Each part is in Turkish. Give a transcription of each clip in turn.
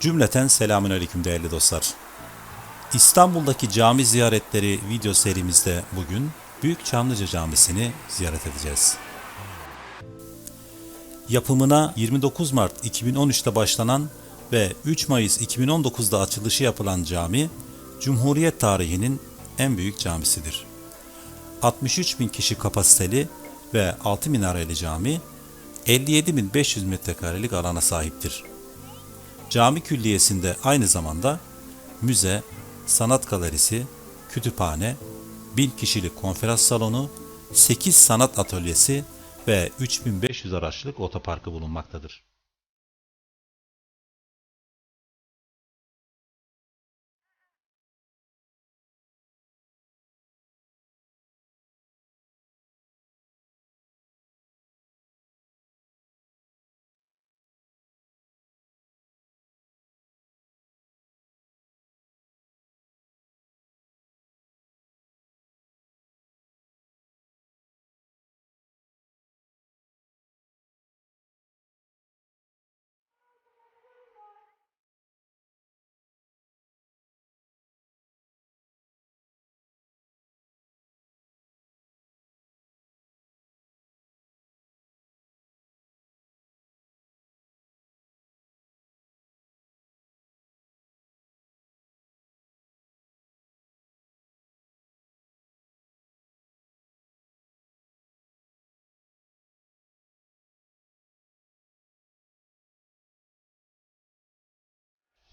Cümleten selamünaleyküm değerli dostlar. İstanbul'daki cami ziyaretleri video serimizde bugün Büyük Çamlıca Camisi'ni ziyaret edeceğiz. Yapımına 29 Mart 2013'te başlanan ve 3 Mayıs 2019'da açılışı yapılan cami, Cumhuriyet tarihinin en büyük camisidir. 63 bin kişi kapasiteli ve 6 minareli cami, 57.500 metrekarelik alana sahiptir. Cami külliyesinde aynı zamanda müze, sanat galerisi, kütüphane, 1000 kişilik konferans salonu, 8 sanat atölyesi ve 3500 araçlık otoparkı bulunmaktadır.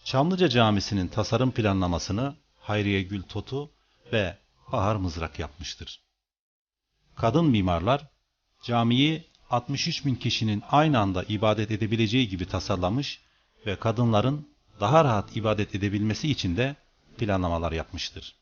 Çamlıca Camisi'nin tasarım planlamasını Hayriye Gül Totu ve Bahar Mızrak yapmıştır. Kadın mimarlar camiyi 63 bin kişinin aynı anda ibadet edebileceği gibi tasarlamış ve kadınların daha rahat ibadet edebilmesi için de planlamalar yapmıştır.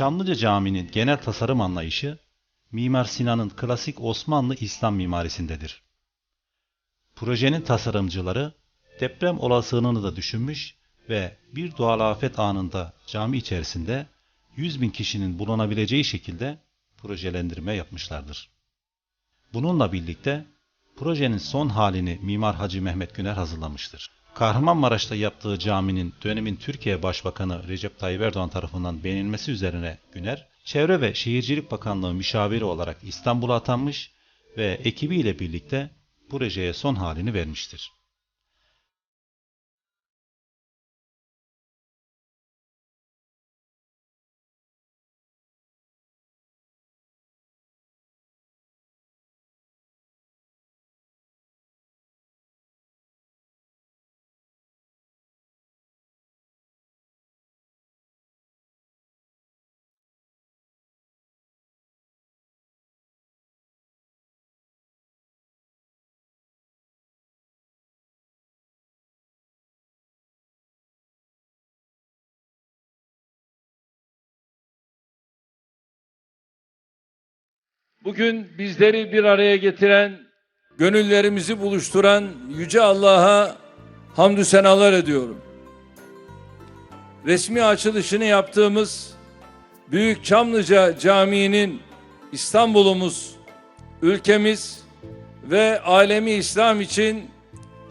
Çamlıca Camii'nin genel tasarım anlayışı Mimar Sinan'ın klasik Osmanlı İslam mimarisindedir. Projenin tasarımcıları deprem olasılığını da düşünmüş ve bir doğal afet anında cami içerisinde 100 bin kişinin bulunabileceği şekilde projelendirme yapmışlardır. Bununla birlikte projenin son halini Mimar Hacı Mehmet Güner hazırlamıştır. Kahramanmaraş'ta yaptığı caminin dönemin Türkiye Başbakanı Recep Tayyip Erdoğan tarafından beğenilmesi üzerine Güner, Çevre ve Şehircilik Bakanlığı müşaviri olarak İstanbul'a atanmış ve ekibiyle birlikte projeye son halini vermiştir. Bugün bizleri bir araya getiren, gönüllerimizi buluşturan Yüce Allah'a hamdü senalar ediyorum. Resmi açılışını yaptığımız Büyük Çamlıca Camii'nin İstanbul'umuz, ülkemiz ve alemi İslam için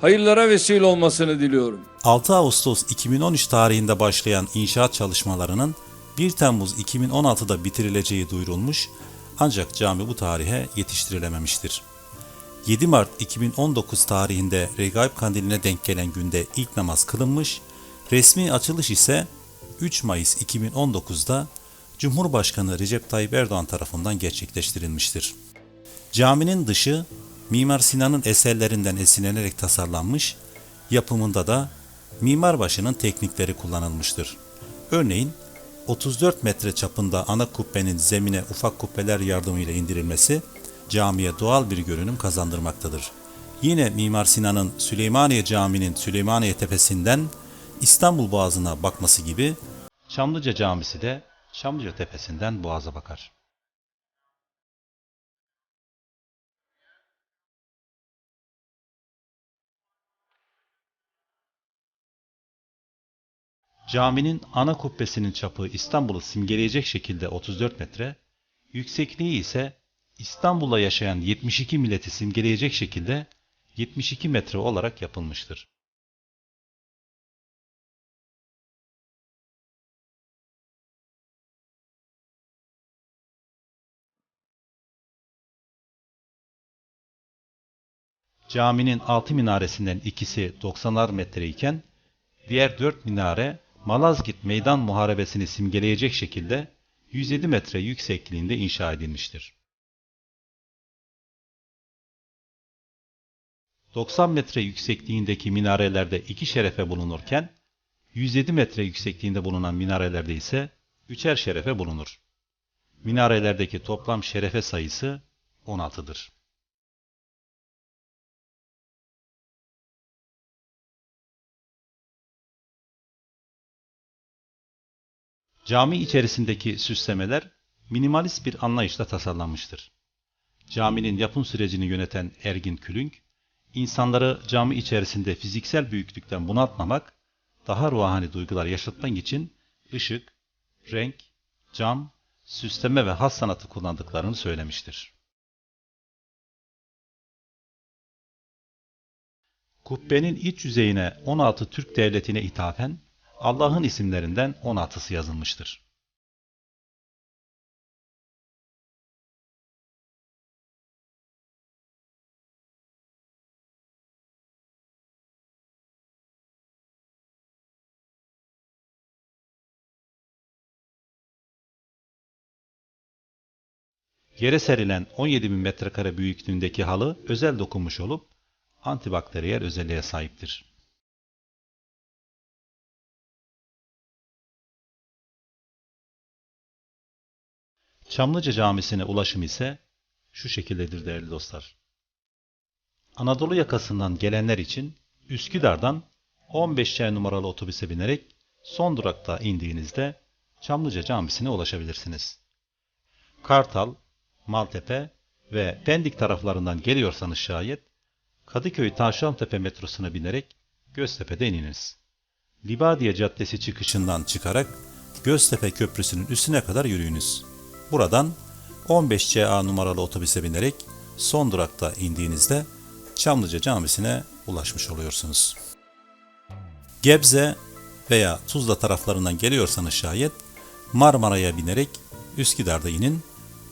hayırlara vesile olmasını diliyorum. 6 Ağustos 2013 tarihinde başlayan inşaat çalışmalarının 1 Temmuz 2016'da bitirileceği duyurulmuş ancak cami bu tarihe yetiştirilememiştir. 7 Mart 2019 tarihinde Regaib Kandili'ne denk gelen günde ilk namaz kılınmış, resmi açılış ise 3 Mayıs 2019'da Cumhurbaşkanı Recep Tayyip Erdoğan tarafından gerçekleştirilmiştir. Caminin dışı Mimar Sinan'ın eserlerinden esinlenerek tasarlanmış, yapımında da mimarbaşının teknikleri kullanılmıştır. Örneğin 34 metre çapında ana kubbenin zemine ufak kubbeler yardımıyla indirilmesi camiye doğal bir görünüm kazandırmaktadır. Yine Mimar Sinan'ın Süleymaniye Camii'nin Süleymaniye Tepesi'nden İstanbul Boğazı'na bakması gibi Çamlıca Camisi de Çamlıca Tepesi'nden Boğaz'a bakar. Caminin ana kubbesinin çapı İstanbul'u simgeleyecek şekilde 34 metre, yüksekliği ise İstanbul'da yaşayan 72 milleti simgeleyecek şekilde 72 metre olarak yapılmıştır. Caminin altı minaresinden ikisi 90'ar metre iken diğer dört minare Malazgirt Meydan Muharebesi'ni simgeleyecek şekilde 107 metre yüksekliğinde inşa edilmiştir. 90 metre yüksekliğindeki minarelerde iki şerefe bulunurken 107 metre yüksekliğinde bulunan minarelerde ise üçer şerefe bulunur. Minarelerdeki toplam şerefe sayısı 16'dır. Cami içerisindeki süslemeler minimalist bir anlayışla tasarlanmıştır. Caminin yapım sürecini yöneten Ergin Külünk, insanları cami içerisinde fiziksel büyüklükten bunaltmamak, daha ruhani duygular yaşatmak için ışık, renk, cam, süsleme ve has sanatı kullandıklarını söylemiştir. Kubbenin iç yüzeyine 16 Türk devletine ithafen Allah'ın isimlerinden 16'sı yazılmıştır. Yere serilen 17 bin metrekare büyüklüğündeki halı özel dokunmuş olup antibakteriyel özelliğe sahiptir. Çamlıca Camisi'ne ulaşım ise şu şekildedir değerli dostlar. Anadolu yakasından gelenler için Üsküdar'dan 15C numaralı otobüse binerek son durakta indiğinizde Çamlıca Camisi'ne ulaşabilirsiniz. Kartal, Maltepe ve Pendik taraflarından geliyorsanız şayet Kadıköy Tavşantepe metrosuna binerek Göztepe'de ininiz. Libadiye Caddesi çıkışından çıkarak Göztepe Köprüsü'nün üstüne kadar yürüyünüz. Buradan 15CA numaralı otobüse binerek son durakta indiğinizde Çamlıca Camisi'ne ulaşmış oluyorsunuz. Gebze veya Tuzla taraflarından geliyorsanız şayet Marmara'ya binerek Üsküdar'da inin.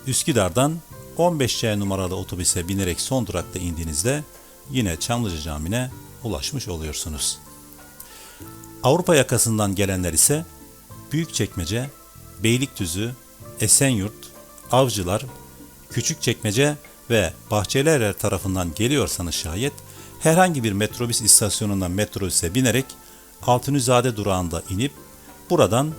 Üsküdar'dan 15C numaralı otobüse binerek son durakta indiğinizde yine Çamlıca Camii'ne ulaşmış oluyorsunuz. Avrupa yakasından gelenler ise Büyükçekmece, Beylikdüzü, Esenyurt, Avcılar, Küçükçekmece ve Bahçelievler tarafından geliyorsanız şayet herhangi bir metrobüs istasyonundan metrobüse binerek Altunizade durağında inip buradan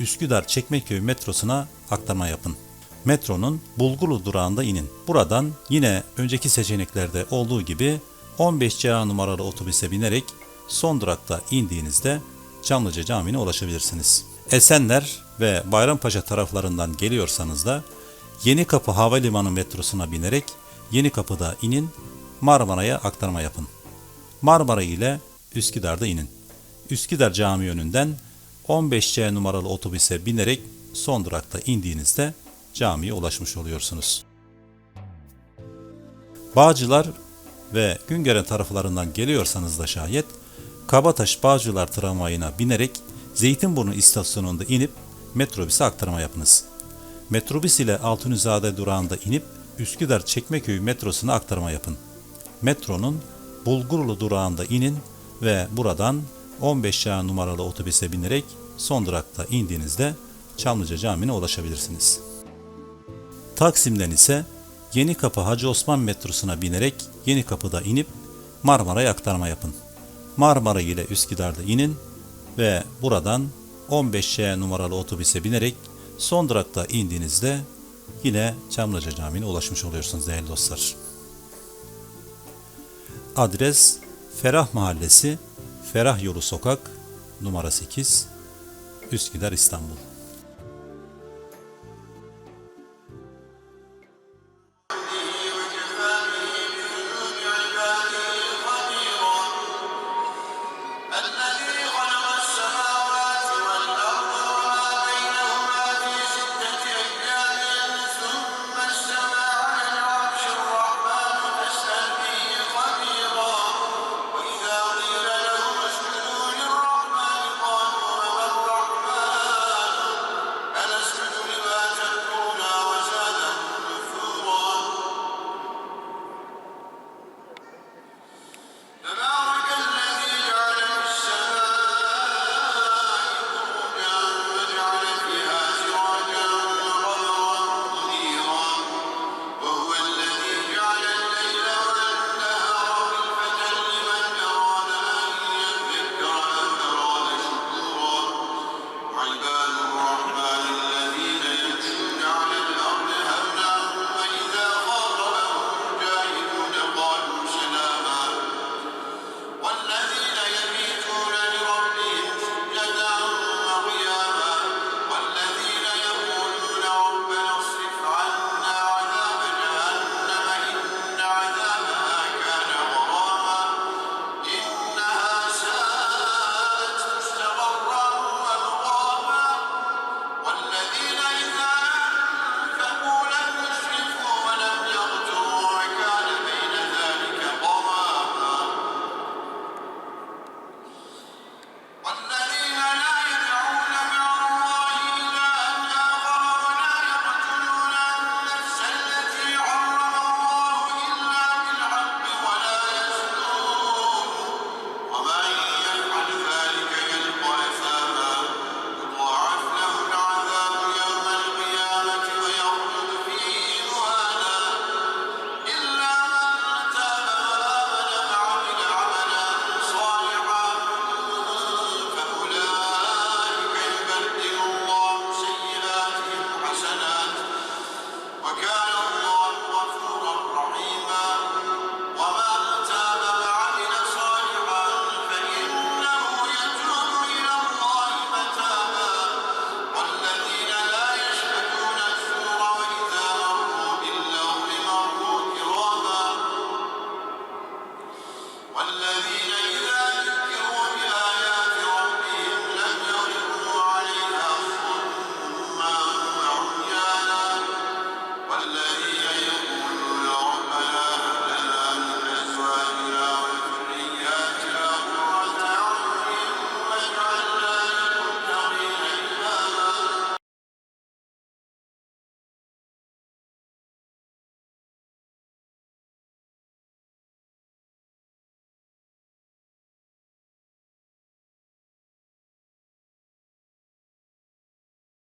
Üsküdar Çekmeköy metrosuna aktarma yapın. Metronun Bulgurlu durağında inin. Buradan yine önceki seçeneklerde olduğu gibi 15CA numaralı otobüse binerek son durakta indiğinizde Çamlıca Camii'ne ulaşabilirsiniz. Esenler ve Bayrampaşa taraflarından geliyorsanız da Yeni Kapı Havalimanı metrosuna binerek Yeni Kapı'da inin, Marmara'ya aktarma yapın. Marmara ile Üsküdar'da inin. Üsküdar Camii önünden 15C numaralı otobüse binerek son durakta indiğinizde camiye ulaşmış oluyorsunuz. Bağcılar ve Güngören taraflarından geliyorsanız da şayet Kabataş Bağcılar tramvayına binerek Zeytinburnu istasyonunda inip metrobüse aktarma yapınız. Metrobüs ile Altunizade durağında inip Üsküdar Çekmeköy metrosuna aktarma yapın. Metronun Bulgurlu durağında inin ve buradan 15 yağ numaralı otobüse binerek son durakta indiğinizde Çamlıca Camii'ne ulaşabilirsiniz. Taksim'den ise Yeni Kapı Hacı Osman metrosuna binerek Yeni Kapı'da inip Marmara'ya aktarma yapın. Marmara ile Üsküdar'da inin ve buradan 15C numaralı otobüse binerek son durakta indiğinizde yine Çamlıca Camii'ne ulaşmış oluyorsunuz değerli dostlar. Adres Ferah Mahallesi, Ferah Yolu Sokak, numara 8, Üsküdar, İstanbul.